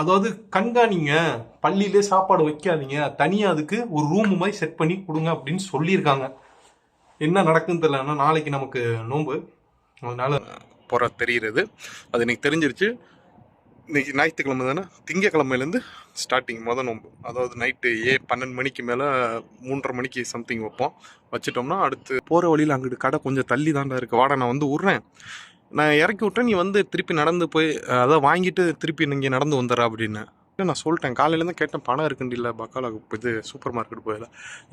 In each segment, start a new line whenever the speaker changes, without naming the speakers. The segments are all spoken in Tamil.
அதாவது கண்காணிங்க பள்ளியிலே சாப்பாடு வைக்காதீங்க தனியாக அதுக்கு ஒரு ரூம் மாதிரி செட் பண்ணி கொடுங்க அப்படின்னு சொல்லியிருக்காங்க என்ன நடக்குன்னு தெரியலன்னா நாளைக்கு நமக்கு நோன்பு அதனால போகிற தெரிகிறது அது இன்னைக்கு தெரிஞ்சிருச்சு இன்னைக்கு ஞாயிற்றுக்கிழமை தானே திங்கக்கிழமையிலேருந்து ஸ்டார்டிங் மொதல் நோம்பு அதாவது நைட்டு ஏ பன்னெண்டு மணிக்கு மேலே மூன்றரை மணிக்கு சம்திங் வைப்போம் வச்சுட்டோம்னா அடுத்து போகிற வழியில் அங்கிட்டு கடை கொஞ்சம் தள்ளி தாண்டா இருக்குது வாடா நான் வந்து விட்றேன் நான் இறக்கி விட்டேன் நீ வந்து திருப்பி நடந்து போய் அதை வாங்கிட்டு திருப்பி நீங்கள் நடந்து வந்துடுற அப்படின்னு நான் சொல்லிட்டேன் காலையிலேருந்து கேட்டேன் பணம் இருக்குன்னு இல்லை பக்காலாக்கு இது சூப்பர் மார்க்கெட் போயில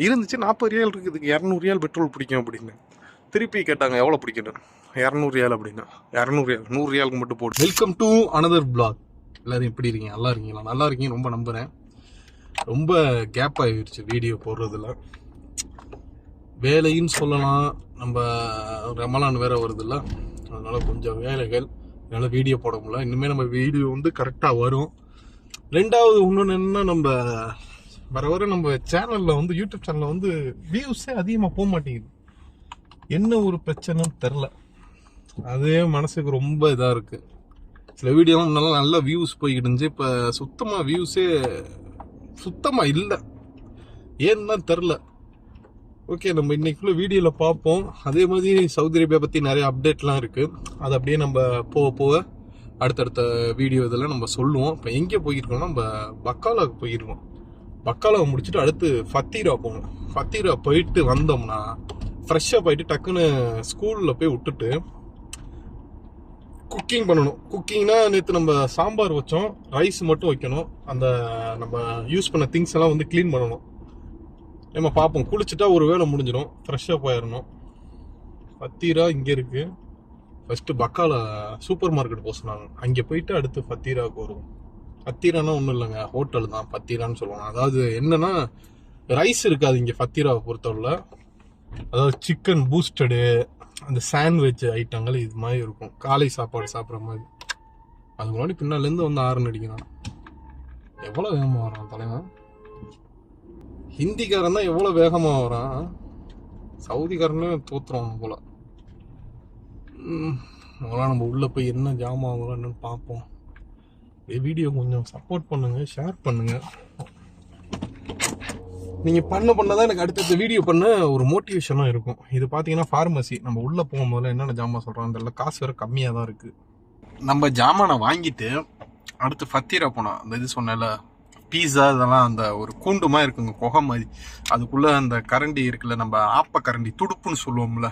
இருந்துச்சு நாற்பது ரியால் இருக்குது இரநூறு ரியால் பெட்ரோல் பிடிக்கும் அப்படின்னு திருப்பி கேட்டாங்க எவ்வளோ பிடிக்கணும் இரநூறு ரியால் அப்படின்னா இரநூறு ரியால் நூறு ரியாலுக்கு மட்டும் போட்டு வெல்கம் டு அனதர் பிளாக் எல்லோரும் எப்படி இருக்கீங்க நல்லா இருக்கீங்களா நல்லா இருக்கீங்க ரொம்ப நம்புகிறேன் ரொம்ப கேப் ஆகிடுச்சு வீடியோ போடுறதுல வேலைன்னு சொல்லலாம் நம்ம ரமலான் வேற வருதுல்ல அதனால் கொஞ்சம் வேலைகள் என்னால் வீடியோ போட முடியல இனிமேல் நம்ம வீடியோ வந்து கரெக்டாக வரும் ரெண்டாவது இன்னொன்று என்ன நம்ம வர வர நம்ம சேனலில் வந்து யூடியூப் சேனலில் வந்து வியூஸே அதிகமாக போக மாட்டேங்குது என்ன ஒரு பிரச்சனைன்னு தெரில அதே மனசுக்கு ரொம்ப இதாக இருக்குது சில வீடியோலாம் நல்லா நல்லா வியூஸ் போய்கிட்டு இருந்துச்சு இப்போ சுத்தமாக வியூஸே சுத்தமாக இல்லை ஏன்னு தான் தெரில ஓகே நம்ம இன்னைக்குள்ள வீடியோவில் பார்ப்போம் அதே மாதிரி சவுதி அரேபியா பற்றி நிறைய அப்டேட்லாம் இருக்குது அது அப்படியே நம்ம போக போக அடுத்தடுத்த வீடியோ இதெல்லாம் நம்ம சொல்லுவோம் இப்போ எங்கே போயிருக்கோம்னா நம்ம பக்காலாவுக்கு போயிருக்கோம் பக்காலாவை முடிச்சுட்டு அடுத்து ஃபத்தீரா போகணும் ஃபத்தீரா போயிட்டு வந்தோம்னா ஃப்ரெஷ்ஷாக போயிட்டு டக்குன்னு ஸ்கூலில் போய் விட்டுட்டு குக்கிங் பண்ணணும் குக்கிங்னா நேற்று நம்ம சாம்பார் வச்சோம் ரைஸ் மட்டும் வைக்கணும் அந்த நம்ம யூஸ் பண்ண திங்ஸ் எல்லாம் வந்து க்ளீன் பண்ணணும் நம்ம பார்ப்போம் குளிச்சுட்டா ஒரு வேலை முடிஞ்சிடும் ஃப்ரெஷ்ஷாக போயிடணும் ஃபத்தீரா இங்கே இருக்குது ஃபஸ்ட்டு பக்கால சூப்பர் மார்க்கெட் போக சொன்னாங்க அங்கே போயிட்டு அடுத்து ஃபத்தீராவுக்கு வருவோம் ஃபத்தீரானா ஒன்றும் இல்லைங்க ஹோட்டல் தான் ஃபத்தீரான்னு சொல்லுவாங்க அதாவது என்னென்னா ரைஸ் இருக்காது இங்கே ஃபத்தீராவை பொறுத்தவரை அதாவது சிக்கன் பூஸ்டடு அந்த சாண்ட்விச் ஐட்டங்கள் இது மாதிரி இருக்கும் காலை சாப்பாடு சாப்பிட்ற மாதிரி அது முன்னாடி பின்னாலேருந்து வந்து ஆரன் அடிக்கிறான் எவ்வளோ வேகமாக வரான் தலைவன் ஹிந்திக்காரன் தான் எவ்வளோ வேகமாக வரான் சவுதிக்காரனே தோத்துறோம் போல அதெல்லாம் நம்ம உள்ளே போய் என்ன ஜாமான் ஆகுறோம் என்னன்னு பார்ப்போம் வீடியோ கொஞ்சம் சப்போர்ட் பண்ணுங்கள் ஷேர் பண்ணுங்கள் நீங்கள் பண்ண பண்ண தான் எனக்கு அடுத்தடுத்த வீடியோ பண்ண ஒரு மோட்டிவேஷனாக இருக்கும் இது பார்த்தீங்கன்னா ஃபார்மசி நம்ம உள்ளே போகும்போது என்னென்ன ஜாமான் சொல்கிறோம் அந்த காசு வேறு கம்மியாக தான் இருக்குது நம்ம ஜாமானை வாங்கிட்டு அடுத்து ஃபத்திரா போனோம் அந்த இது சொன்னால பீஸா இதெல்லாம் அந்த ஒரு கூண்டுமா இருக்குங்க குகை மாதிரி அதுக்குள்ளே அந்த கரண்டி இருக்குல்ல நம்ம ஆப்ப கரண்டி துடுப்புன்னு சொல்லுவோம்ல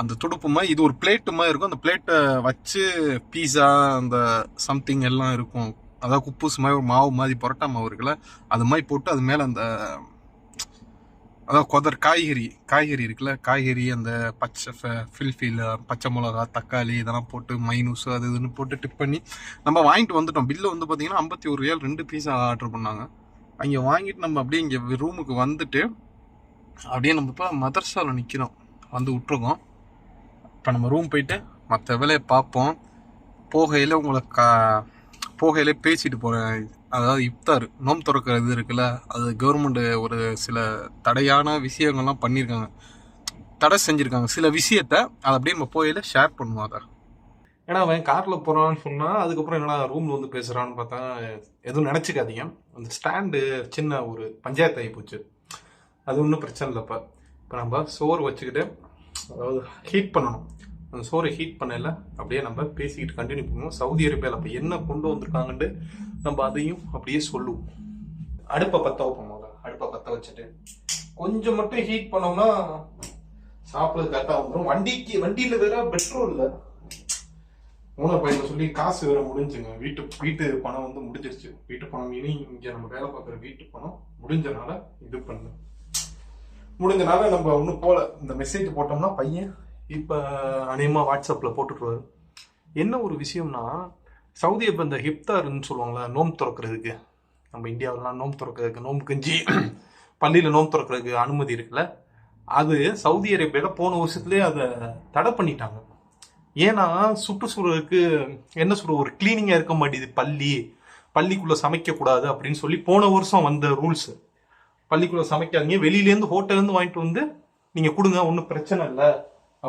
அந்த துடுப்புமா இது ஒரு பிளேட்டுமா இருக்கும் அந்த பிளேட்டை வச்சு பீஸா அந்த சம்திங் எல்லாம் இருக்கும் அதாவது குப்பூஸ் மாதிரி ஒரு மாவு மாதிரி பரோட்டா மாவு இருக்குல்ல அது மாதிரி போட்டு அது மேலே அந்த அதாவது கொதர் காய்கறி காய்கறி இருக்குல்ல காய்கறி அந்த பச்சை ஃபில்ஃபில் பச்சை மிளகா தக்காளி இதெல்லாம் போட்டு மைனூஸ் அது இதுன்னு போட்டு டிப் பண்ணி நம்ம வாங்கிட்டு வந்துட்டோம் பில்லு வந்து பார்த்தீங்கன்னா ஐம்பத்தி ஒரு ரியால் ரெண்டு பீஸா ஆர்டர் பண்ணாங்க அங்கே வாங்கிட்டு நம்ம அப்படியே இங்கே ரூமுக்கு வந்துட்டு அப்படியே நம்ம இப்போ மதர்சாவில் நிற்கிறோம் வந்து விட்ருக்கோம் இப்போ நம்ம ரூம் போயிட்டு மற்ற வேலையை பார்ப்போம் போகையில் உங்களை கா போகையிலே பேசிட்டு போகிறேன் அதாவது இப்தார் நோம் திறக்கிற இது இருக்குல்ல அது கவர்மெண்ட்டு ஒரு சில தடையான விஷயங்கள்லாம் பண்ணியிருக்காங்க தடை செஞ்சுருக்காங்க சில விஷயத்த அதை அப்படியே நம்ம போயில ஷேர் பண்ணுவோம் அதை ஏன்னா அவன் காரில் போகிறான்னு சொன்னால் அதுக்கப்புறம் என்னடா ரூமில் வந்து பேசுகிறான்னு பார்த்தா எதுவும் நினச்சிக்காதீங்க அந்த ஸ்டாண்டு சின்ன ஒரு பஞ்சாயத்து ஆகி போச்சு அது ஒன்றும் பிரச்சனை இல்லைப்பா இப்போ நம்ம சோறு வச்சுக்கிட்டு அதாவது ஹீட் பண்ணணும் அந்த சோறு ஹீட் பண்ணல அப்படியே நம்ம பேசிக்கிட்டு கண்டினியூ பண்ணுவோம் சவுதி அரேபியாவில் அப்போ என்ன கொண்டு வந்திருக்காங்கன்ட்டு நம்ம அதையும் அப்படியே சொல்லுவோம் அடுப்பை பற்ற வைப்போம் அடுப்பை பற்ற வச்சுட்டு கொஞ்சம் மட்டும் ஹீட் பண்ணோம்னா சாப்பிட்றது கரெக்டாக வந்துடும் வண்டிக்கு வண்டியில் வேற பெட்ரோல் இல்லை மூணு பையன் சொல்லி காசு வேற முடிஞ்சுங்க வீட்டு வீட்டு பணம் வந்து முடிஞ்சிருச்சு வீட்டு பணம் இனி இங்கே நம்ம வேலை பார்க்குற வீட்டு பணம் முடிஞ்சனால இது பண்ணு முடிஞ்சனால நம்ம ஒன்றும் போல இந்த மெசேஜ் போட்டோம்னா பையன் இப்போ அநேகமாக வாட்ஸ்அப்பில் போட்டுட்ருவாரு என்ன ஒரு விஷயம்னா சவுதி இப்போ இந்த ஹிப்தார்ன்னு சொல்லுவாங்களா நோம் திறக்கிறதுக்கு நம்ம இந்தியாவிலலாம் நோம் திறக்கிறதுக்கு நோம் கஞ்சி பள்ளியில் நோம் திறக்கிறதுக்கு அனுமதி இருக்குல்ல அது சவுதி அரேபியாவில் போன வருஷத்துலேயே அதை தடை பண்ணிட்டாங்க ஏன்னா சுற்றுச்சூழலுக்கு என்ன சொல்ற ஒரு கிளீனிங்காக இருக்க மாட்டேது பள்ளி பள்ளிக்குள்ளே சமைக்கக்கூடாது அப்படின்னு சொல்லி போன வருஷம் வந்த ரூல்ஸு பள்ளிக்குள்ளே சமைக்காதீங்க வெளியிலேருந்து ஹோட்டல்லேருந்து வாங்கிட்டு வந்து நீங்கள் கொடுங்க ஒன்றும் பிரச்சனை இல்லை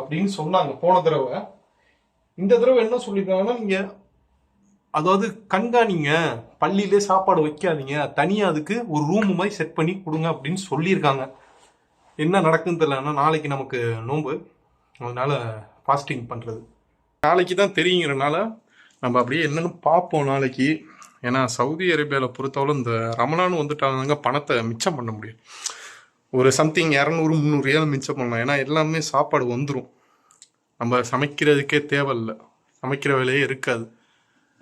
அப்படின்னு சொன்னாங்க போன தடவை இந்த தடவை என்ன சொல்லியிருக்காங்கன்னா நீங்கள் அதாவது கண்காணிங்க பள்ளியிலே சாப்பாடு வைக்காதீங்க தனியாக அதுக்கு ஒரு ரூம் மாதிரி செட் பண்ணி கொடுங்க அப்படின்னு சொல்லியிருக்காங்க என்ன நடக்குன்னு தெரியலன்னா நாளைக்கு நமக்கு நோன்பு அதனால் ஃபாஸ்டிங் பண்ணுறது நாளைக்கு தான் தெரியுங்கிறனால நம்ம அப்படியே என்னென்னு பார்ப்போம் நாளைக்கு ஏன்னா சவுதி அரேபியாவில் பொறுத்தவரை இந்த ரமணான்னு வந்துட்டாங்க பணத்தை மிச்சம் பண்ண முடியும் ஒரு சம்திங் இரநூறு முந்நூறு ஏழு மிச்சம் பண்ணலாம் ஏன்னா எல்லாமே சாப்பாடு வந்துடும் நம்ம சமைக்கிறதுக்கே தேவையில்லை சமைக்கிற வேலையே இருக்காது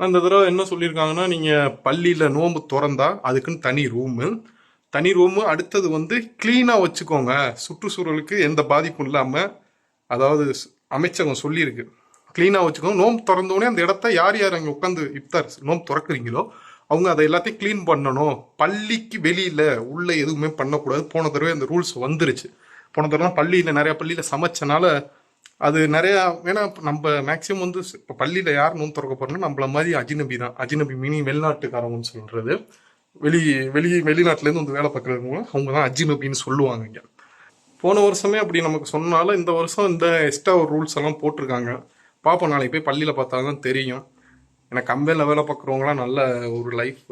அந்த தடவை என்ன சொல்லியிருக்காங்கன்னா நீங்கள் பள்ளியில் நோம்பு திறந்தா அதுக்குன்னு தனி ரூமு தனி ரூமு அடுத்தது வந்து க்ளீனாக வச்சுக்கோங்க சுற்றுச்சூழலுக்கு எந்த பாதிப்பும் இல்லாமல் அதாவது அமைச்சகம் சொல்லியிருக்கு க்ளீனாக வச்சுக்கோங்க நோம்பு திறந்தோடனே அந்த இடத்த யார் யார் அங்கே உட்காந்து இப்தார் நோம்பு திறக்கிறீங்களோ அவங்க அதை எல்லாத்தையும் க்ளீன் பண்ணணும் பள்ளிக்கு வெளியில் உள்ளே எதுவுமே பண்ணக்கூடாது போன தடவை அந்த ரூல்ஸ் வந்துருச்சு போன தடவை பள்ளியில் நிறையா பள்ளியில் சமைச்சனால அது நிறையா ஏன்னா நம்ம மேக்சிமம் வந்து இப்போ பள்ளியில் யார் நோன் திறக்க போகிறோம்னா நம்மள மாதிரி அஜினபி தான் அஜினபி மீனிங் வெளிநாட்டுக்காரங்கன்னு சொல்கிறது வெளி வெளி வெளிநாட்டிலேருந்து வந்து வேலை பார்க்குறவங்க அவங்க தான் அஜினபின்னு சொல்லுவாங்க இங்கே போன வருஷமே அப்படி நமக்கு சொன்னாலும் இந்த வருஷம் இந்த எக்ஸ்ட்ரா ரூல்ஸ் எல்லாம் போட்டிருக்காங்க பார்ப்போம் நாளைக்கு போய் பள்ளியில் பார்த்தா தான் தெரியும் ஏன்னா கம்பெனியில் வேலை பார்க்குறவங்களாம் நல்ல ஒரு லைஃப்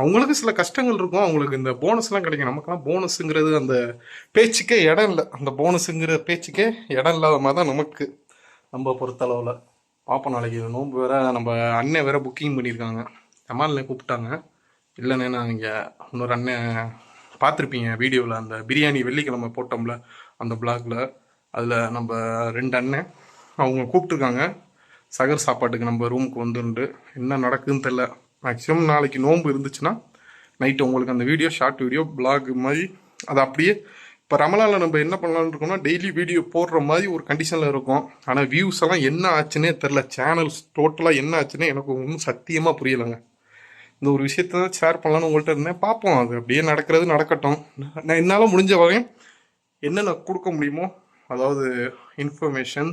அவங்களுக்கு சில கஷ்டங்கள் இருக்கும் அவங்களுக்கு இந்த போனஸ்லாம் கிடைக்கும் நமக்குலாம் போனஸுங்கிறது அந்த பேச்சுக்கே இடம் இல்லை அந்த போனஸுங்கிற பேச்சுக்கே இடம் இல்லாத மாதிரி தான் நமக்கு நம்ம பொறுத்தளவில் பார்ப்போம் நாளைக்கு நோன்பு வேற நம்ம அண்ணன் வேற புக்கிங் பண்ணியிருக்காங்க ஜமாலில் கூப்பிட்டாங்க இல்லைண்ணே நான் இங்கே இன்னொரு அண்ணன் பார்த்துருப்பீங்க வீடியோவில் அந்த பிரியாணி வெள்ளிக்கிழமை போட்டோம்ல அந்த பிளாக்ல அதில் நம்ம ரெண்டு அண்ணன் அவங்க கூப்பிட்டுருக்காங்க சகர் சாப்பாட்டுக்கு நம்ம ரூமுக்கு வந்துண்டு என்ன நடக்குதுன்னு தெரில மேக்ஸிமம் நாளைக்கு நோன்பு இருந்துச்சுன்னா நைட்டு உங்களுக்கு அந்த வீடியோ ஷார்ட் வீடியோ பிளாக் மாதிரி அது அப்படியே இப்போ ரமலாவில் நம்ம என்ன பண்ணலான்னு இருக்கோம்னா டெய்லி வீடியோ போடுற மாதிரி ஒரு கண்டிஷனில் இருக்கும் ஆனால் வியூஸ் எல்லாம் என்ன ஆச்சுன்னே தெரில சேனல்ஸ் டோட்டலாக என்ன ஆச்சுன்னே எனக்கு ஒன்றும் சத்தியமாக புரியலைங்க இந்த ஒரு விஷயத்த தான் ஷேர் பண்ணலான்னு உங்கள்கிட்ட இருந்தேன் பார்ப்போம் அது அப்படியே நடக்கிறது நடக்கட்டும் நான் என்னால் முடிஞ்ச வகையும் என்னென்ன கொடுக்க முடியுமோ அதாவது இன்ஃபர்மேஷன்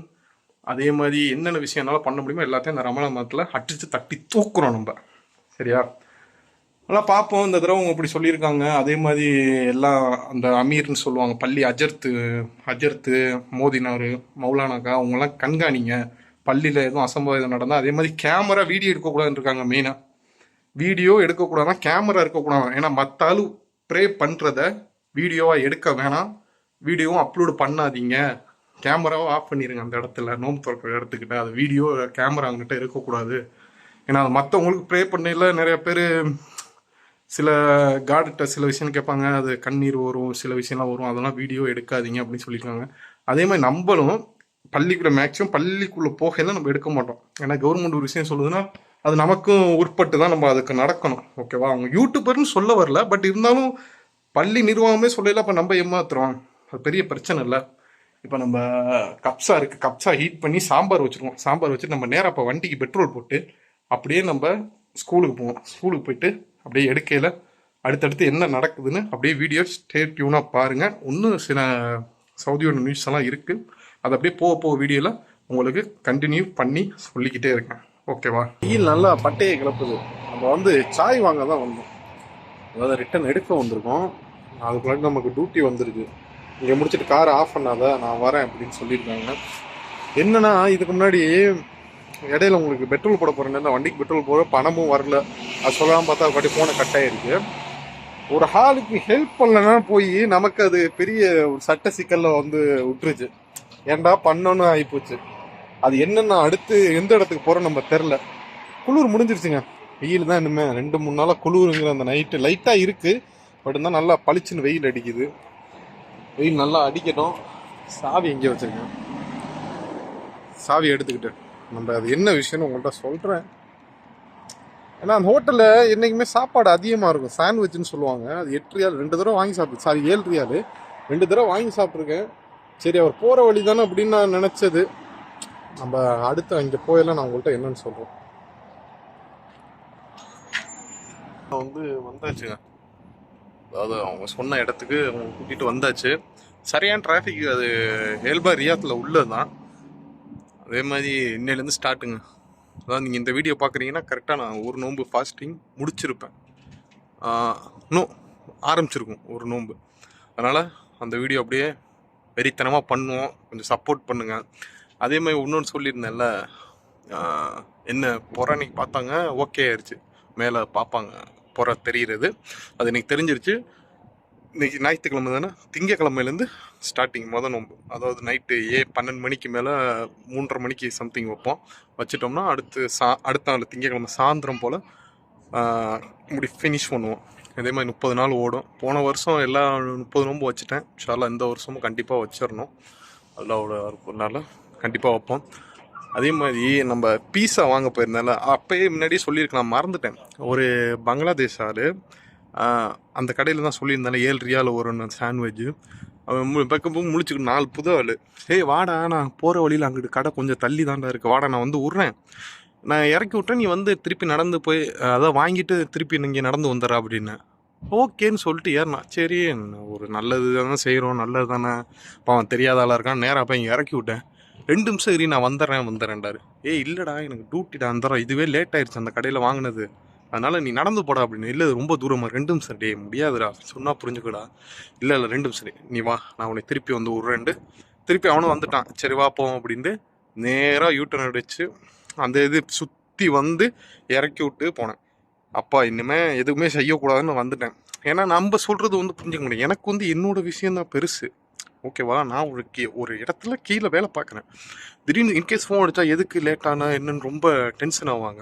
அதே மாதிரி என்னென்ன விஷயம் என்னால் பண்ண முடியுமோ எல்லாத்தையும் இந்த ரமண மதத்தில் அட்டிச்சு தட்டி தூக்குறோம் நம்ம சரியா நல்லா பார்ப்போம் இந்த தடவை அவங்க அப்படி சொல்லியிருக்காங்க அதே மாதிரி எல்லாம் அந்த அமீர்னு சொல்லுவாங்க பள்ளி அஜர்த்து அஜர்த்து மோதினார் மௌலானாக்கா அவங்களாம் கண்காணிங்க பள்ளியில் எதுவும் அசம்பாவிதம் நடந்தால் அதே மாதிரி கேமரா வீடியோ எடுக்கக்கூடாதுன்னு இருக்காங்க மெயினாக வீடியோ எடுக்கக்கூடாதுன்னா கேமரா இருக்கக்கூடாது ஏன்னா மற்ற ப்ரே பண்ணுறத வீடியோவாக எடுக்க வேணாம் வீடியோவும் அப்லோடு பண்ணாதீங்க கேமராவும் ஆஃப் பண்ணிடுங்க அந்த இடத்துல நோம்பு திறக்கிற இடத்துக்கிட்ட அது வீடியோ கேமரா அவங்ககிட்ட இருக்கக்கூடாது ஏன்னா மற்றவங்களுக்கு ப்ரே பண்ணல நிறைய பேர் சில காட்ட சில விஷயம் கேட்பாங்க அது கண்ணீர் வரும் சில விஷயம்லாம் வரும் அதெல்லாம் வீடியோ எடுக்காதீங்க அப்படின்னு சொல்லியிருக்காங்க அதே மாதிரி நம்மளும் பள்ளிக்குள்ள மேக்ஸிமம் பள்ளிக்குள்ளே போகையில நம்ம எடுக்க மாட்டோம் ஏன்னா கவர்மெண்ட் ஒரு விஷயம் சொல்லுதுன்னா அது நமக்கும் உட்பட்டு தான் நம்ம அதுக்கு நடக்கணும் ஓகேவா அவங்க யூடியூபர்னு சொல்ல வரல பட் இருந்தாலும் பள்ளி நிர்வாகமே சொல்லல அப்போ நம்ம ஏமாத்துறோம் அது பெரிய பிரச்சனை இல்லை இப்போ நம்ம கப்ஸா இருக்குது கப்ஸா ஹீட் பண்ணி சாம்பார் வச்சுருக்கோம் சாம்பார் வச்சுட்டு நம்ம நேராக இப்போ வண்டிக்கு பெட்ரோல் போட்டு அப்படியே நம்ம ஸ்கூலுக்கு போவோம் ஸ்கூலுக்கு போயிட்டு அப்படியே எடுக்கையில் அடுத்தடுத்து என்ன நடக்குதுன்னு அப்படியே வீடியோ ஸ்டே டியூனாக பாருங்கள் இன்னும் சில சவுதியோட நியூஸ் எல்லாம் இருக்குது அது அப்படியே போக போக வீடியோவில் உங்களுக்கு கண்டினியூ பண்ணி சொல்லிக்கிட்டே இருக்கேன் ஓகேவா கீழ் நல்லா பட்டையை கிளப்புது நம்ம வந்து சாய் வாங்க தான் வந்தோம் அதாவது ரிட்டன் எடுக்க வந்திருக்கோம் அதுக்குள்ள நமக்கு டியூட்டி வந்திருக்கு இங்கே முடிச்சுட்டு காரை ஆஃப் பண்ணாத நான் வரேன் அப்படின்னு சொல்லியிருக்காங்க என்னன்னா இதுக்கு முன்னாடி இடையில உங்களுக்கு பெட்ரோல் போட போகிறேன் அந்த வண்டிக்கு பெட்ரோல் போட பணமும் வரல அது சொல்லாமல் பார்த்தா அப்படி ஃபோனை கட் ஆகிருக்கு ஒரு ஹாலுக்கு ஹெல்ப் பண்ணலன்னா போய் நமக்கு அது பெரிய ஒரு சட்ட சிக்கலில் வந்து விட்டுருச்சு ஏன்டா பண்ணோன்னு ஆகிப்போச்சு அது என்னென்னா அடுத்து எந்த இடத்துக்கு போகிறோம் நம்ம தெரில குளிர் முடிஞ்சிருச்சுங்க வெயில் தான் இனிமேல் ரெண்டு மூணு நாளாக குளிருங்கிற அந்த நைட்டு லைட்டாக இருக்குது பட் இருந்தால் நல்லா பளிச்சுன்னு வெயில் அடிக்குது வெயில் நல்லா அடிக்கட்டும் சாவி எங்கேயோ வச்சுருக்கேன் சாவி எடுத்துக்கிட்டு நம்ம அது என்ன விஷயம்னு உங்கள்கிட்ட சொல்கிறேன் ஏன்னா அந்த ஹோட்டலில் என்றைக்குமே சாப்பாடு அதிகமாக இருக்கும் சாண்ட்விச்னு சொல்லுவாங்க அது எட்டு ரியால் ரெண்டு தடவை வாங்கி சாப்பிட்டு சாரி ஏழு ரியால் ரெண்டு தடவை வாங்கி சாப்பிட்ருக்கேன் சரி அவர் போகிற வழி தானே அப்படின்னு நான் நினச்சது நம்ம அடுத்து அங்கே போயெல்லாம் நான் உங்கள்கிட்ட என்னன்னு சொல்கிறோம் வந்து வந்தாச்சுங்க அதாவது அவங்க சொன்ன இடத்துக்கு அவங்க கூட்டிகிட்டு வந்தாச்சு சரியான டிராஃபிக் அது இயல்பாக ரியாத்தில் உள்ளது தான் அதே மாதிரி இன்னையிலேருந்து ஸ்டார்ட்டுங்க அதாவது நீங்கள் இந்த வீடியோ பார்க்குறீங்கன்னா கரெக்டாக நான் ஒரு நோன்பு ஃபாஸ்டிங் முடிச்சிருப்பேன் இன்னும் ஆரம்பிச்சிருக்கும் ஒரு நோன்பு அதனால் அந்த வீடியோ அப்படியே வெறித்தனமாக பண்ணுவோம் கொஞ்சம் சப்போர்ட் பண்ணுங்கள் அதே மாதிரி இன்னொன்று சொல்லியிருந்தேன்ல என்ன போகிற அன்னைக்கு பார்த்தாங்க ஓகே ஆயிடுச்சு மேலே பார்ப்பாங்க புற தெரிகிறது அது எனக்கு தெரிஞ்சிருச்சு இன்றைக்கி ஞாயிற்றுக்கிழமை தானே திங்கக்கிழமையிலேருந்து ஸ்டார்டிங் மொதல் நோம்பு அதாவது நைட்டு ஏ பன்னெண்டு மணிக்கு மேலே மூன்றரை மணிக்கு சம்திங் வைப்போம் வச்சுட்டோம்னா அடுத்து சா அடுத்த நாள் திங்கக்கிழமை சாயந்தரம் போல் இப்படி ஃபினிஷ் பண்ணுவோம் அதே மாதிரி முப்பது நாள் ஓடும் போன வருஷம் எல்லா முப்பது நோம்பு வச்சுட்டேன் ஷாலா இந்த வருஷமும் கண்டிப்பாக வச்சிடணும் அதில் ஒரு இருக்கிறதுனால கண்டிப்பாக வைப்போம் அதே மாதிரி நம்ம பீஸா வாங்க போயிருந்தால அப்பயே முன்னாடியே சொல்லியிருக்கலாம் மறந்துட்டேன் ஒரு பங்களாதேஷ் ஆள் அந்த கடையில் தான் சொல்லியிருந்தாலே ஏழு ரியால் ஒரு சாண்ட்விட்ஜு அவன் போய் முழிச்சுக்கிட்டு நாலு புது ஆள் ஏய் வாடா நான் போகிற வழியில் அங்கிட்டு கடை கொஞ்சம் தள்ளி தாண்டா இருக்குது வாடா நான் வந்து விட்றேன் நான் இறக்கி விட்டேன் நீ வந்து திருப்பி நடந்து போய் அதை வாங்கிட்டு திருப்பி நீங்கள் நடந்து வந்துடுறா அப்படின்னு ஓகேன்னு சொல்லிட்டு ஏறினா சரி ஒரு நல்லது தானே செய்கிறோம் நல்லது தானே இப்போ அவன் தெரியாத ஆளாக இருக்கான் நேராக போய் இங்கே இறக்கி விட்டேன் ரெண்டு நிமிஷம் சரி நான் வந்துடுறேன் வந்துடுறேன்டாரு ஏ இல்லைடா எனக்கு டியூட்டிடா அந்த இதுவே லேட் ஆயிடுச்சு அந்த கடையில் வாங்கினது அதனால் நீ நடந்து போடா அப்படின்னு இல்லை ரொம்ப தூரமாக ரெண்டும் சரி டே முடியாதுடா சொன்னால் புரிஞ்சுக்கடா இல்லை இல்லை ரெண்டும் சரி நீ வா நான் உனக்கு திருப்பி வந்து ஒரு ரெண்டு திருப்பி அவனும் வந்துட்டான் சரி வா போவோம் அப்படின்ட்டு நேராக யூட்டர் அடிச்சு அந்த இது சுற்றி வந்து இறக்கி விட்டு போனேன் அப்பா இனிமேல் எதுவுமே செய்யக்கூடாதுன்னு வந்துட்டேன் ஏன்னா நம்ம சொல்கிறது வந்து புரிஞ்சுக்க முடியும் எனக்கு வந்து என்னோட விஷயம் தான் பெருசு ஓகேவா நான் ஒரு கீ ஒரு இடத்துல கீழே வேலை பார்க்குறேன் திடீர்னு இன்கேஸ் ஃபோன் அடித்தா எதுக்கு லேட்டானா என்னன்னு ரொம்ப டென்ஷன் ஆவாங்க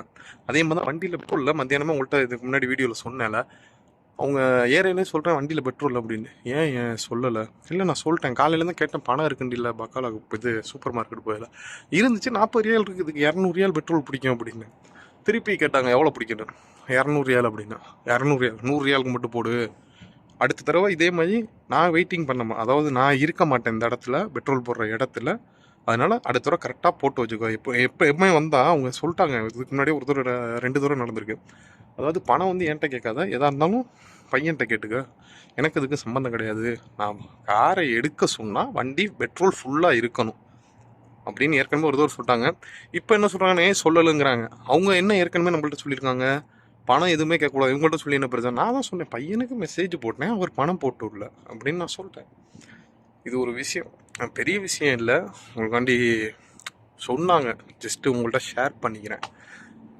அதே மாதிரி தான் வண்டியில் பெட்ரோல் இல்லை மத்தியானமே உங்கள்கிட்ட இதுக்கு முன்னாடி வீடியோவில் சொன்னேன்ல அவங்க ஏரியாலே சொல்கிறேன் வண்டியில் பெட்ரோல் அப்படின்னு ஏன் ஏன் சொல்லலை இல்லை நான் சொல்லிட்டேன் காலையிலேருந்து கேட்டேன் பணம் இருக்குன்னு இல்லை இது சூப்பர் மார்க்கெட் போயில இருந்துச்சு நாற்பது ரியால் இருக்குது இரநூறு ரியால் பெட்ரோல் பிடிக்கும் அப்படின்னு திருப்பி கேட்டாங்க எவ்வளோ பிடிக்கணும் இரநூறு ரியால் அப்படின்னா இரநூறு ரியால் நூறு ரியாலுக்கு மட்டும் போடு அடுத்த தடவை இதே மாதிரி நான் வெயிட்டிங் பண்ண அதாவது நான் இருக்க மாட்டேன் இந்த இடத்துல பெட்ரோல் போடுற இடத்துல அதனால் அடுத்த தடவை கரெக்டாக போட்டு வச்சுக்கோ எப்போ எப்போ எப்பவுமே வந்தால் அவங்க சொல்லிட்டாங்க இதுக்கு முன்னாடி ஒரு தூரம் ரெண்டு தூரம் நடந்திருக்கு அதாவது பணம் வந்து என்கிட்ட கேட்காத எதாக இருந்தாலும் பையன்கிட்ட கேட்டுக்க எனக்கு இதுக்கு சம்மந்தம் கிடையாது நான் காரை எடுக்க சொன்னால் வண்டி பெட்ரோல் ஃபுல்லாக இருக்கணும் அப்படின்னு ஏற்கனவே ஒரு தூரம் சொல்லிட்டாங்க இப்போ என்ன சொல்கிறாங்கன்னே சொல்லலுங்கிறாங்க அவங்க என்ன ஏற்கனவே நம்மள்கிட்ட சொல்லியிருக்காங்க பணம் எதுவுமே கேட்கக்கூடாது இவங்கள்ட்ட சொல்லி என்ன பிரச்சனை நான் தான் சொன்னேன் பையனுக்கு மெசேஜ் போட்டேன் அவர் பணம் போட்டு விடல அப்படின்னு நான் சொல்லிட்டேன் இது ஒரு விஷயம் பெரிய விஷயம் இல்லை உங்களுக்காண்டி சொன்னாங்க ஜஸ்ட்டு உங்கள்கிட்ட ஷேர் பண்ணிக்கிறேன்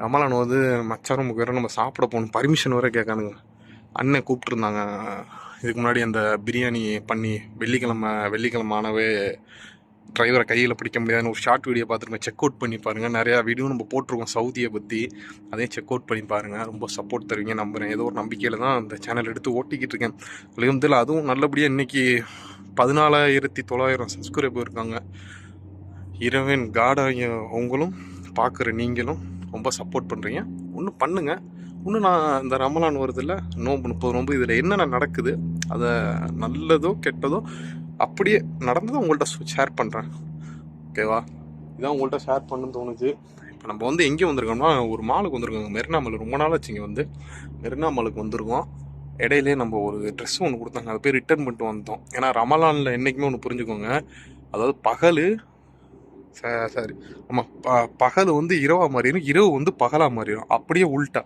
ரமலான் வந்து மச்சாரம் நமக்கு வேறு நம்ம சாப்பிட போகணும் பர்மிஷன் வேறு கேட்கானுங்க அண்ணன் கூப்பிட்ருந்தாங்க இதுக்கு முன்னாடி அந்த பிரியாணி பண்ணி வெள்ளிக்கிழமை வெள்ளிக்கிழமை ஆனவே டிரைவரை கையில் பிடிக்க முடியாதுன்னு ஒரு ஷார்ட் வீடியோ பார்த்துருங்க செக் அவுட் பண்ணி பாருங்கள் நிறையா வீடியோ நம்ம போட்டிருக்கோம் சவுதியை பற்றி அதையும் செக் அவுட் பண்ணி பாருங்கள் ரொம்ப சப்போர்ட் தருவீங்க நம்புகிறேன் ஏதோ ஒரு நம்பிக்கையில் தான் அந்த சேனல் எடுத்து ஓட்டிக்கிட்டு இருக்கேன் அலகம்தில் அதுவும் நல்லபடியாக இன்றைக்கி பதினாலாயிரத்தி தொள்ளாயிரம் சப்ஸ்கிரைபர் இருக்காங்க இரவன் காடாங்க அவங்களும் பார்க்குற நீங்களும் ரொம்ப சப்போர்ட் பண்ணுறீங்க ஒன்றும் பண்ணுங்கள் இன்னும் நான் இந்த ரமலான் வருதில்ல நோம்பு முப்பது நோம்பு இதில் என்னென்ன நடக்குது அதை நல்லதோ கெட்டதோ அப்படியே நடந்ததை உங்கள்கிட்ட ஷேர் பண்ணுறேன் ஓகேவா இதான் உங்கள்கிட்ட ஷேர் பண்ணுன்னு தோணுச்சு இப்போ நம்ம வந்து எங்கே வந்திருக்கோம்னா ஒரு மாலுக்கு வந்திருக்கோங்க மெரினாமல் ரொம்ப நாள் வச்சுங்க இங்கே வந்து மெரினாமலுக்கு வந்திருக்கோம் இடையிலே நம்ம ஒரு ட்ரெஸ் ஒன்று கொடுத்தாங்க அதை போய் ரிட்டர்ன் பண்ணிட்டு வந்தோம் ஏன்னா ரமலானில் என்றைக்குமே ஒன்று புரிஞ்சுக்கோங்க அதாவது பகல் சாரி ஆமாம் ப பகல் வந்து இரவாக மாறிடும் இரவு வந்து பகலாக மாறிடும் அப்படியே உள்ட்டா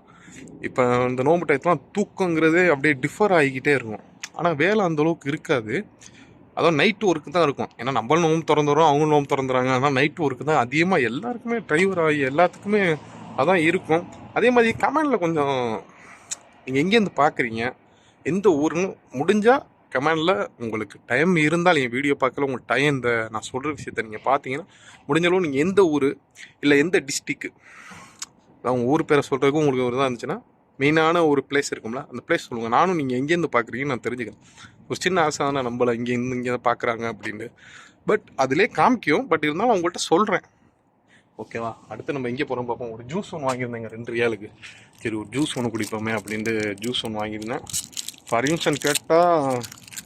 இப்போ இந்த நோம்பு டயத்துலாம் தூக்கங்கிறதே அப்படியே டிஃபர் ஆகிக்கிட்டே இருக்கும் ஆனால் வேலை அந்தளவுக்கு இருக்காது அதான் நைட் ஒர்க்கு தான் இருக்கும் ஏன்னா நம்மளும் நோம்பு திறந்துடும் அவங்க நோம்பு திறந்துறாங்க ஆனால் நைட் ஒர்க்கு தான் அதிகமாக எல்லாருக்குமே டிரைவர் ஆகி எல்லாத்துக்குமே அதான் இருக்கும் அதே மாதிரி கமெண்டில் கொஞ்சம் நீங்கள் எங்கேருந்து பார்க்குறீங்க எந்த ஊருன்னு முடிஞ்சால் கமெண்டில் உங்களுக்கு டைம் இருந்தால் நீங்கள் வீடியோ பார்க்கல உங்கள் டைம் இந்த நான் சொல்கிற விஷயத்த நீங்கள் பார்த்தீங்கன்னா முடிஞ்சளவு நீங்கள் எந்த ஊர் இல்லை எந்த டிஸ்ட்ரிக்கு அவங்க ஊர் பேரை சொல்கிறதுக்கும் உங்களுக்கு ஒரு தான் இருந்துச்சுன்னா மெயினான ஒரு பிளேஸ் இருக்கும்ல அந்த பிளேஸ் சொல்லுங்கள் நானும் நீங்கள் எங்கேருந்து பார்க்குறீங்கன்னு நான் தெரிஞ்சுக்கிறேன் ஒரு சின்ன ஆசை தானே நம்மளை இங்கேருந்து இங்கே பார்க்குறாங்க அப்படின்ட்டு பட் அதிலே காமிக்கும் பட் இருந்தாலும் அவங்கள்ட்ட சொல்கிறேன் ஓகேவா அடுத்து நம்ம எங்கே போகிறோம் பார்ப்போம் ஒரு ஜூஸ் ஒன்று வாங்கியிருந்தேங்க ரெண்டு ரியாலுக்கு சரி ஒரு ஜூஸ் ஒன்று குடிப்போமே அப்படின்ட்டு ஜூஸ் ஒன்று வாங்கியிருந்தேன் பர்மிஷன் கேட்டால்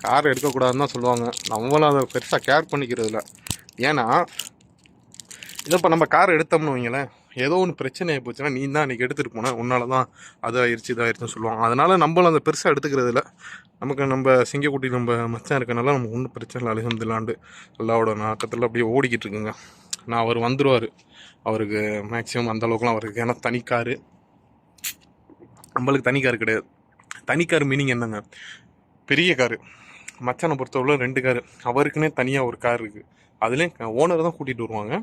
கார் எடுக்கக்கூடாதுன்னு தான் சொல்லுவாங்க நம்மளும் அதை பெருசாக கேர் பண்ணிக்கிறதில்ல ஏன்னா இதை இப்போ நம்ம கார் எடுத்தோம்னு வைங்களேன் ஏதோ ஒன்று பிரச்சனை ஆகி போச்சுன்னா நீ தான் அன்றைக்கி எடுத்துகிட்டு போன உன்னால தான் அது ஆயிடுச்சு இதாயிருச்சுன்னு சொல்லுவாங்க அதனால் நம்மளும் அந்த பெருசாக எடுத்துக்கிறது இல்லை நமக்கு நம்ம சிங்கக்குட்டி நம்ம மச்சான் இருக்கனால நமக்கு ஒன்றும் பிரச்சனை இல்லை அலிஹம்துல்லாண்டு எல்லாவோட நாட்டத்தில் அப்படியே ஓடிக்கிட்டு இருக்குங்க நான் அவர் வந்துடுவார் அவருக்கு மேக்ஸிமம் அந்தளவுக்குலாம் அவருக்கு ஏன்னா தனிக்காரு நம்மளுக்கு தனிக்கார் கிடையாது தனிக்கார் மீனிங் என்னங்க பெரிய காரு மச்சானை பொறுத்தவரை ரெண்டு காரு அவருக்குன்னே தனியாக ஒரு கார் இருக்குது அதுலேயும் ஓனர் தான் கூட்டிகிட்டு வருவாங்க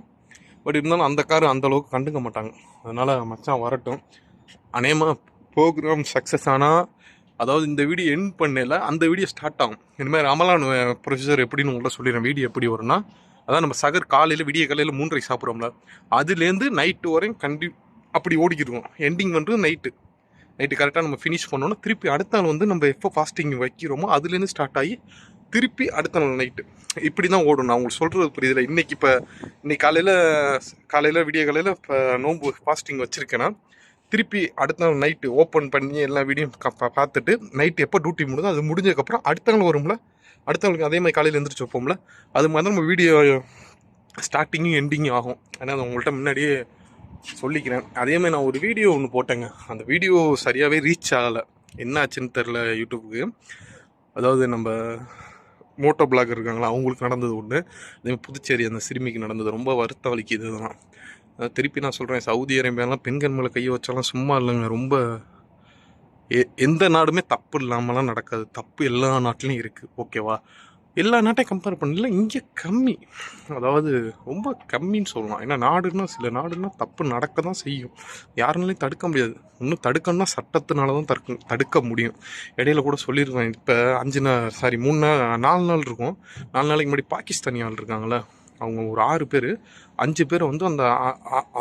பட் இருந்தாலும் அந்த கார் அந்தளவுக்கு கண்டுக்க மாட்டாங்க அதனால் மச்சான் வரட்டும் அநேகமாக ப்ரோக்ராம் சக்ஸஸ் ஆனால் அதாவது இந்த வீடியோ என் பண்ணல அந்த வீடியோ ஸ்டார்ட் ஆகும் இனிமேல் ரமலான் ப்ரொசீஜர் எப்படின்னு உங்கள்ட்ட சொல்லிடுறேன் வீடியோ எப்படி வரும்னா அதான் நம்ம சகர் காலையில் விடிய காலையில் மூன்றரை சாப்பிட்றோம்ல அதுலேருந்து நைட்டு வரையும் கண்டி அப்படி ஓடிக்கிடுவோம் எண்டிங் வந்து நைட்டு நைட்டு கரெக்டாக நம்ம ஃபினிஷ் பண்ணோன்னா திருப்பி அடுத்த நாள் வந்து நம்ம எப்போ ஃபாஸ்டிங் வைக்கிறோமோ அதுலேருந்து ஸ்டார்ட் ஆகி திருப்பி அடுத்த நாள் நைட்டு இப்படி தான் ஓடும் நான் உங்களுக்கு சொல்கிறது புரியுதுல இன்றைக்கி இப்போ இன்றைக்கி காலையில் காலையில் விடிய காலையில் இப்போ நோம்பு ஃபாஸ்டிங் வச்சுருக்கேன்னா திருப்பி அடுத்த நாள் நைட்டு ஓப்பன் பண்ணி எல்லா வீடியோ பார்த்துட்டு நைட்டு எப்போ டியூட்டி முடிஞ்சோ அது முடிஞ்சதுக்கப்புறம் அடுத்த நாள் வரும்ல அடுத்த நாளுக்கு அதே மாதிரி காலையில் எழுந்திரிச்சு வைப்போம்ல அது மாதிரி நம்ம வீடியோ ஸ்டார்டிங்கும் எண்டிங்கும் ஆகும் ஏன்னா அது உங்கள்கிட்ட முன்னாடியே சொல்லிக்கிறேன் அதே மாதிரி நான் ஒரு வீடியோ ஒன்று போட்டேங்க அந்த வீடியோ சரியாகவே ரீச் ஆகலை என்ன ஆச்சுன்னு தெரில யூடியூப்புக்கு அதாவது நம்ம மோட்டோ பிளாக் இருக்காங்களா அவங்களுக்கு நடந்தது ஒன்று அதே புதுச்சேரி அந்த சிறுமிக்கு நடந்தது ரொம்ப வருத்தம் அளிக்குது இதெல்லாம் திருப்பி நான் சொல்கிறேன் சவுதி அரேபியாலாம் பெண்கள் மேலே கையை வச்சாலாம் சும்மா இல்லைங்க ரொம்ப எந்த நாடுமே தப்பு இல்லாமலாம் நடக்காது தப்பு எல்லா நாட்டிலையும் இருக்குது ஓகேவா எல்லா நாட்டையும் கம்பேர் பண்ணல இங்கே கம்மி அதாவது ரொம்ப கம்மின்னு சொல்லலாம் ஏன்னா நாடுன்னா சில நாடுன்னா தப்பு நடக்க தான் செய்யும் யாருனாலையும் தடுக்க முடியாது இன்னும் தடுக்கணும்னா சட்டத்தினால தான் தடுக்க தடுக்க முடியும் இடையில கூட சொல்லியிருக்கேன் இப்போ அஞ்சு நாள் சாரி மூணு நாள் நாலு நாள் இருக்கும் நாலு நாளைக்கு முன்னாடி பாகிஸ்தானி ஆள் இருக்காங்களே அவங்க ஒரு ஆறு பேர் அஞ்சு பேர் வந்து அந்த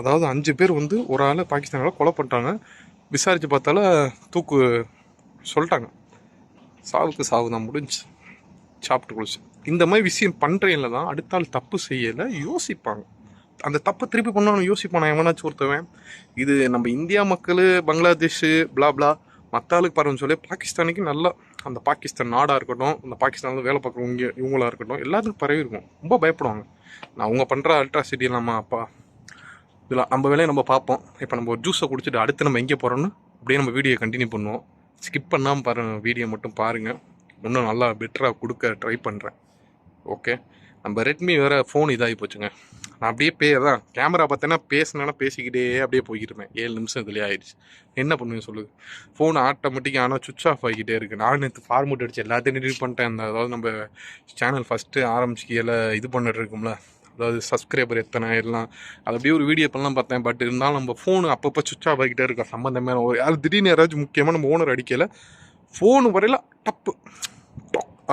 அதாவது அஞ்சு பேர் வந்து ஒரு ஆள் பாகிஸ்தானால் கொலை பண்ணுறாங்க விசாரித்து பார்த்தால தூக்கு சொல்லிட்டாங்க சாவுக்கு சாவு தான் முடிஞ்சு சாப்பிட்டு குளிச்சு இந்த மாதிரி விஷயம் பண்ணுறேன்ல தான் அடுத்த ஆள் தப்பு செய்யலை யோசிப்பாங்க அந்த தப்பை திருப்பி பண்ணாலும் யோசிப்பானா எவனாச்சும் ஒருத்தவன் இது நம்ம இந்தியா மக்கள் பங்களாதேஷு பிளா பிளா மற்ற ஆளுக்கு சொல்லி பாகிஸ்தானுக்கு நல்லா அந்த பாகிஸ்தான் நாடாக இருக்கட்டும் அந்த பாகிஸ்தான் வேலை இங்கே இவங்களாக இருக்கட்டும் எல்லாத்துக்கும் பரவி இருக்கும் ரொம்ப பயப்படுவாங்க நான் அவங்க பண்ணுற அல்ட்ராசிட்டி இல்லாமல் அப்பா இதில் நம்ம வேலையை நம்ம பார்ப்போம் இப்போ நம்ம ஒரு ஜூஸை குடிச்சிட்டு அடுத்து நம்ம எங்கே போகிறோம்னு அப்படியே நம்ம வீடியோ கண்டினியூ பண்ணுவோம் ஸ்கிப் பண்ணாமல் பாருங்கள் வீடியோ மட்டும் பாருங்கள் இன்னும் நல்லா பெட்டராக கொடுக்க ட்ரை பண்ணுறேன் ஓகே நம்ம ரெட்மி வேறு ஃபோன் இதாகி போச்சுங்க நான் அப்படியே பே தான் கேமரா பார்த்தேன்னா பேசினேன்னா பேசிக்கிட்டே அப்படியே போய்கிட்டுருந்தேன் ஏழு நிமிஷம் இதுலேயே ஆயிடுச்சு என்ன பண்ணுவேன் சொல்லுது ஃபோன் ஆட்டோமேட்டிக்காக ஆனால் சுவிச் ஆஃப் ஆகிக்கிட்டே இருக்குது நான் நேற்று ஃபார்மேட் அடிச்சு எல்லாத்தையும் டிலீட் பண்ணிட்டேன் அந்த அதாவது நம்ம சேனல் ஃபஸ்ட்டு ஆரம்பிச்சுக்கையில் இது பண்ணிட்டு இருக்கோம்ல அதாவது சப்ஸ்கிரைபர் எத்தனை எல்லாம் அது அப்படியே ஒரு வீடியோ பண்ணலாம் பார்த்தேன் பட் இருந்தாலும் நம்ம ஃபோனு அப்பப்போ சுவிச் ஆஃப் ஆகிட்டே இருக்கோம் சம்மந்தமாக ஒரு அது திடீர்னு யாராச்சும் முக்கியமாக நம்ம ஓனர் அடிக்கலை ஃபோனு வரையில டப்பு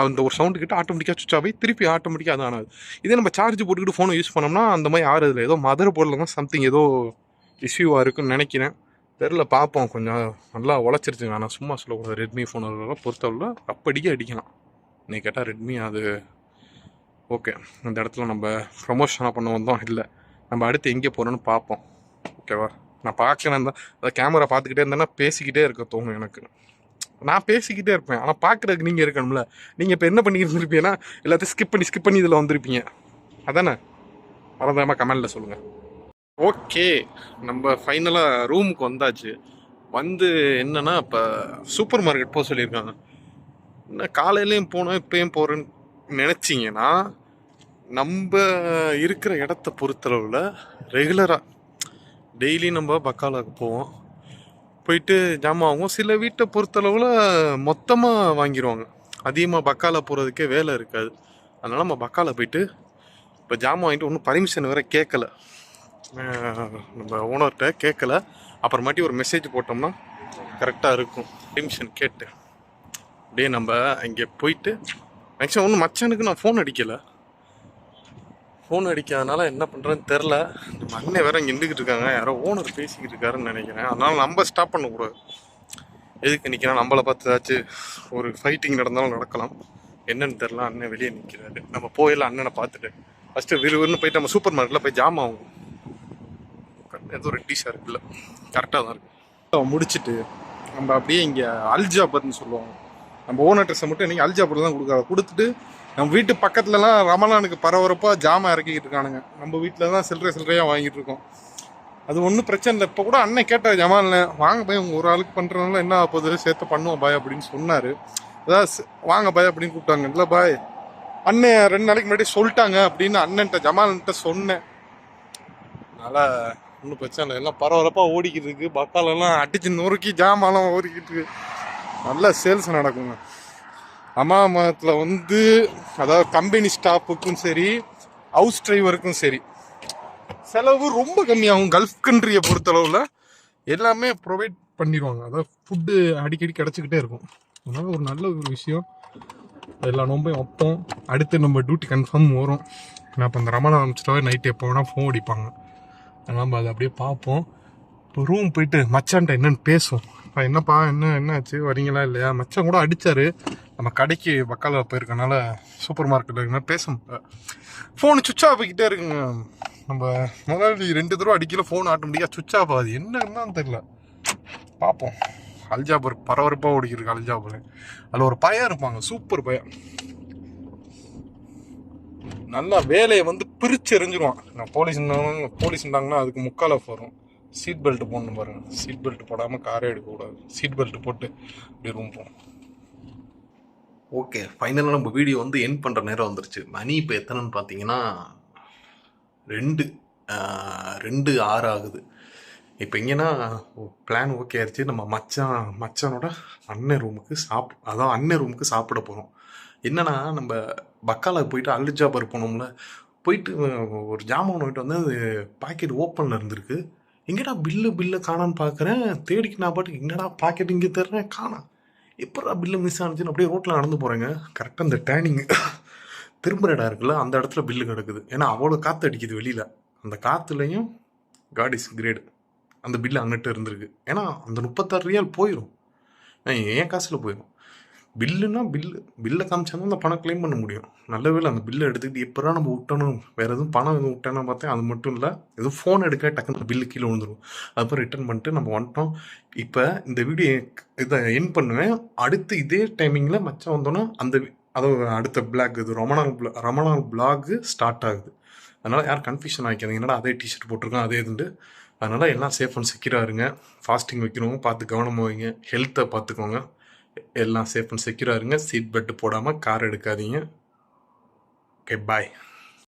அந்த ஒரு சவுண்டு கிட்ட ஆட்டோமேட்டிக்காக சுவிச் ஆகி திருப்பி ஆட்டோமேட்டிக்காக அது ஆனாது இதே நம்ம சார்ஜ் போட்டுக்கிட்டு ஃபோனை யூஸ் பண்ணோம்னா அந்த மாதிரி ஆறுதில்ல ஏதோ மதர் போர்டில் தான் சம்திங் ஏதோ இஷ்யூவாக இருக்குன்னு நினைக்கிறேன் தெரில பார்ப்போம் கொஞ்சம் நல்லா உழைச்சிருச்சுங்க ஆனால் சும்மா சொல்லக்கூடாது ரெட்மி ஃபோனெல்லாம் பொறுத்தவரை அப்படியே அடிக்கலாம் நீ கேட்டால் ரெட்மி அது ஓகே அந்த இடத்துல நம்ம ப்ரொமோஷனாக பண்ண வந்தோம் இல்லை நம்ம அடுத்து எங்கே போகிறோன்னு பார்ப்போம் ஓகேவா நான் பார்க்கணும் தான் அதை கேமரா பார்த்துக்கிட்டே இருந்தேன்னா பேசிக்கிட்டே இருக்க தோணும் எனக்கு நான் பேசிக்கிட்டே இருப்பேன் ஆனால் பார்க்குறதுக்கு நீங்கள் இருக்கணும்ல நீங்கள் இப்போ என்ன பண்ணி இருந்திருப்பீங்கன்னா எல்லாத்தையும் ஸ்கிப் பண்ணி ஸ்கிப் பண்ணி இதில் வந்திருப்பீங்க அதானே மறந்தாமல் கமெண்டில் சொல்லுங்கள் ஓகே நம்ம ஃபைனலாக ரூமுக்கு வந்தாச்சு வந்து என்னென்னா இப்போ சூப்பர் மார்க்கெட் போக சொல்லியிருக்காங்க இன்னும் காலையிலையும் போனோம் இப்போயும் போகிறேன்னு நினச்சிங்கன்னா நம்ம இருக்கிற இடத்த பொறுத்தளவில் ரெகுலராக டெய்லி நம்ம பக்காலாவுக்கு போவோம் போயிட்டு ஜாமான் சில வீட்டை பொறுத்தளவில் மொத்தமாக வாங்கிடுவாங்க அதிகமாக பக்கால போகிறதுக்கே வேலை இருக்காது அதனால் நம்ம பக்கால போயிட்டு இப்போ ஜாமான் வாங்கிட்டு ஒன்றும் பர்மிஷன் வேறு கேட்கல நம்ம ஓனர்கிட்ட கேட்கல அப்புறமாட்டி ஒரு மெசேஜ் போட்டோம்னா கரெக்டாக இருக்கும் பர்மிஷன் கேட்டு அப்படியே நம்ம இங்கே போயிட்டு மேக்ஸிமம் ஒன்றும் மச்சானுக்கு நான் ஃபோன் அடிக்கலை ஃபோன் அடிக்காதனால என்ன பண்ணுறேன்னு தெரில நம்ம அண்ணன் வேற இங்கே நின்றுக்கிட்டு இருக்காங்க யாரோ ஓனர் பேசிக்கிட்டு இருக்காருன்னு நினைக்கிறேன் அதனால் நம்ம ஸ்டாப் பண்ணக்கூடாது எதுக்கு நிற்கிறோம் நம்மளை பார்த்து ஏதாச்சும் ஒரு ஃபைட்டிங் நடந்தாலும் நடக்கலாம் என்னென்னு தெரில அண்ணன் வெளியே நிற்கிறாரு நம்ம போயிடலாம் அண்ணனை பார்த்துட்டு ஃபஸ்ட்டு விறுவிறுன்னு போயிட்டு நம்ம சூப்பர் மார்க்கெட்டில் போய் ஜாமான் ஆகும் ஏதோ ரெட்டிஷாக இருக்குல்ல கரெக்டாக தான் இருக்குது அவன் முடிச்சுட்டு நம்ம அப்படியே இங்கே அல்ஜாபர்னு சொல்லுவாங்க நம்ம ஓனர் ட்ரெஸ்ஸை மட்டும் இன்றைக்கி அல்ஜாபர் தான் கொடுக்காது கொடுத்துட்டு நம்ம வீட்டு பக்கத்துலலாம் ரமலானுக்கு பரவரப்போ ஜாமான் இறக்கிக்கிட்டு இருக்கானுங்க நம்ம வீட்டில் தான் சில்லறை சில்லறையாக வாங்கிட்டு இருக்கோம் அது ஒன்றும் பிரச்சனை இல்லை இப்போ கூட அண்ணன் கேட்டார் ஜமான் வாங்க பையன் உங்கள் ஒரு ஆளுக்கு பண்ணுறதுனால என்ன ஆகுது சேர்த்து பண்ணுவோம் பாய் அப்படின்னு சொன்னார் அதாவது வாங்க பாய் அப்படின்னு கூப்பிட்டாங்க இல்லை பாய் அண்ணன் ரெண்டு நாளைக்கு முன்னாடி சொல்லிட்டாங்க அப்படின்னு அண்ணன்ட்ட ஜமான்கிட்ட சொன்னேன் அதனால் ஒன்றும் பிரச்சனை இல்லை எல்லாம் பரவரப்பாக ஓடிக்கிட்டு இருக்கு பத்தாலெல்லாம் அடித்து நொறுக்கி ஜாமான்லாம் ஓடிக்கிட்டு இருக்கு நல்லா சேல்ஸ் நடக்குங்க அம்மாமத்தில் வந்து அதாவது கம்பெனி ஸ்டாஃபுக்கும் சரி ஹவுஸ் டிரைவருக்கும் சரி செலவு ரொம்ப கம்மியாகும் கல்ஃப் கண்ட்ரியை பொறுத்தளவில் எல்லாமே ப்ரொவைட் பண்ணிடுவாங்க அதாவது ஃபுட்டு அடிக்கடி கிடச்சிக்கிட்டே இருக்கும் அதனால் ஒரு நல்ல ஒரு விஷயம் எல்லா நோம்பையும் வைப்போம் அடுத்து நம்ம டியூட்டி கன்ஃபார்ம் வரும் நான் இப்போ அந்த ரமணம் ஆரம்பிச்சிட்டாவே நைட்டு எப்போ வேணால் ஃபோன் அடிப்பாங்க நம்ம அதை அப்படியே பார்ப்போம் இப்போ ரூம் போயிட்டு மச்சான்ட்ட என்னென்னு பேசுவோம் என்னப்பா என்ன என்னாச்சு வரீங்களா இல்லையா மச்சம் கூட அடித்தார் நம்ம கடைக்கு பக்கால போயிருக்கனால சூப்பர் மார்க்கெட்டில் இருக்கனால பேச முடியல ஃபோனு சுவிட்ச் ஆஃப் ஆகிக்கிட்டே இருக்குங்க நம்ம முதல்ல ரெண்டு தடவை அடிக்கல ஃபோன் ஆட்டோமேட்டிக்காக சுவிச் ஆஃப் ஆகுது என்னன்னு தெரியல பார்ப்போம் அல்ஜாபூர் பரபரப்பாக ஓடிக்கிருக்கு அல்ஜாபூர் அதில் ஒரு பையன் இருப்பாங்க சூப்பர் பையன் நல்லா வேலையை வந்து பிரித்து எரிஞ்சிருவான் நான் போலீஸ் இருந்தாங்கன்னா போலீஸ் இருந்தாங்கன்னா அதுக்கு முக்கால் வரும் சீட் பெல்ட் போடணும் பாருங்கள் சீட் பெல்ட் போடாமல் காரே எடுக்கக்கூடாது சீட் பெல்ட் போட்டு அப்படி ரூம் போகணும் ஓகே ஃபைனலாக நம்ம வீடியோ வந்து என் பண்ணுற நேரம் வந்துருச்சு மணி இப்போ எத்தனைன்னு பார்த்தீங்கன்னா ரெண்டு ரெண்டு ஆறு ஆகுது இப்போ எங்கன்னா பிளான் ஓகே ஆயிடுச்சு நம்ம மச்சான் மச்சானோட அண்ணன் ரூமுக்கு சாப் அதான் அண்ணன் ரூமுக்கு சாப்பிட போகிறோம் என்னென்னா நம்ம பக்காலா போயிட்டு அல்லு ஜாபர் போனோம்ல போயிட்டு ஒரு ஜாமான் வாங்கிட்டு வந்து அது பாக்கெட் ஓப்பனில் இருந்திருக்கு எங்கடா பில்லு பில்லு காணான்னு பார்க்குறேன் தேடிக்கு நான் பாட்டுக்கு என்னடா பாக்கெட் இங்கே தர்றேன் காணான் எப்படா பில்லு மிஸ் ஆனிச்சுன்னு அப்படியே ரோட்டில் நடந்து போகிறேங்க கரெக்டாக அந்த டேனிங் திரும்புகிற இடம் இருக்குல்ல அந்த இடத்துல பில்லு கிடக்குது ஏன்னா அவ்வளோ காற்று அடிக்குது வெளியில் அந்த காற்றுலையும் காட் இஸ் கிரேட் அந்த பில்லு அங்கிட்ட இருந்திருக்கு ஏன்னா அந்த முப்பத்தாறு ரியால் போயிடும் ஏன் காசில் போயிடும் பில்லுனா பில்லு பில்லை காமிச்சா தான் அந்த பணம் கிளைம் பண்ண முடியும் நல்ல வேலை அந்த பில்லை எடுத்துக்கிட்டு எப்படா நம்ம விட்டணும் வேறு எதுவும் பணம் எதுவும் விட்டேன்னா பார்த்தேன் அது மட்டும் இல்லை எதுவும் ஃபோன் எடுக்க டக்குன்னு பில்லு கீழே விழுந்துடும் அதுக்கப்புறம் ரிட்டர்ன் பண்ணிட்டு நம்ம வந்துட்டோம் இப்போ இந்த வீடியோ இதை என் பண்ணுவேன் அடுத்து இதே டைமிங்கில் மச்சம் வந்தோன்னா அந்த அதாவது அடுத்த பிளாக் இது ரமணா பிளா ரமணா பிளாக் ஸ்டார்ட் ஆகுது அதனால் யாரும் கன்ஃபியூஷன் ஆகிக்காது என்னடா அதே டிஷர்ட் போட்டிருக்கோம் அதே இதுண்டு அதனால் எல்லாம் சேஃப் அண்ட் செக்யூராக இருங்க ஃபாஸ்டிங் வைக்கிறவங்க பார்த்து கவனமாக வைங்க ஹெல்த்தை பார்த்துக்கோங்க எல்லாம் சேஃப் அண்ட் செக்யூராக இருங்க சீட் பெல்ட் போடாமல் கார் எடுக்காதீங்க ஓகே பாய்